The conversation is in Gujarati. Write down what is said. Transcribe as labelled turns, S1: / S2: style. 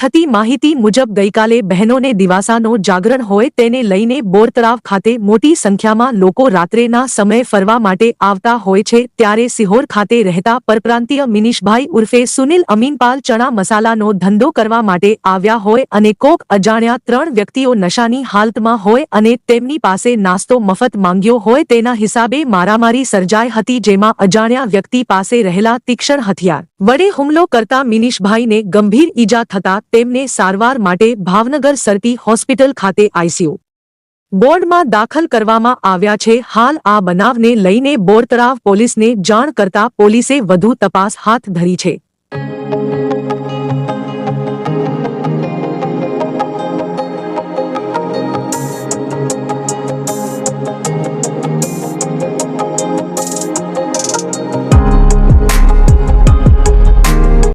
S1: થતી માહિતી મુજબ ગઈકાલે બહેનોને દિવાસાનો જાગરણ હોય તેને લઈને બોરતળાવ ખાતે મોટી સંખ્યામાં લોકો રાત્રેના સમયે ફરવા માટે આવતા હોય છે. ત્યારે સિહોર ખાતે રહેતા પરપ્રાંતીય મિનિશભાઈ ઉર્ફે સુનિલ અમીનપાલ ચણા મસાલાનો ધંધો કરવા માટે આવ્યા હોય અને કોક અજાણ્યા ત્રણ વ્યક્તિઓ નશાની હાલતમાં હોય અને તેમની પાસે નાસ્તો મફત માંગ્યો હોય તેના હિસાબે મારામારી સર્જાઈ હતી જેમાં અજાણ્યા વ્યક્તિ પાસે રહેલા તીક્ષ્ણ હથિયાર. વડે હુમલો કરતા મિનિશભાઈને ગંભીર ઈજા થતા તેમને સારવાર માટે ભાવનગર સરટી હોસ્પિટલ ખાતે આઈસીયુ બોર્ડમાં દાખલ કરવામાં આવ્યા છે. હાલ આ બનાવને લઈને બોરતરાવ પોલીસને જાણ કરતા પોલીસે વધુ તપાસ હાથ ધરી છે.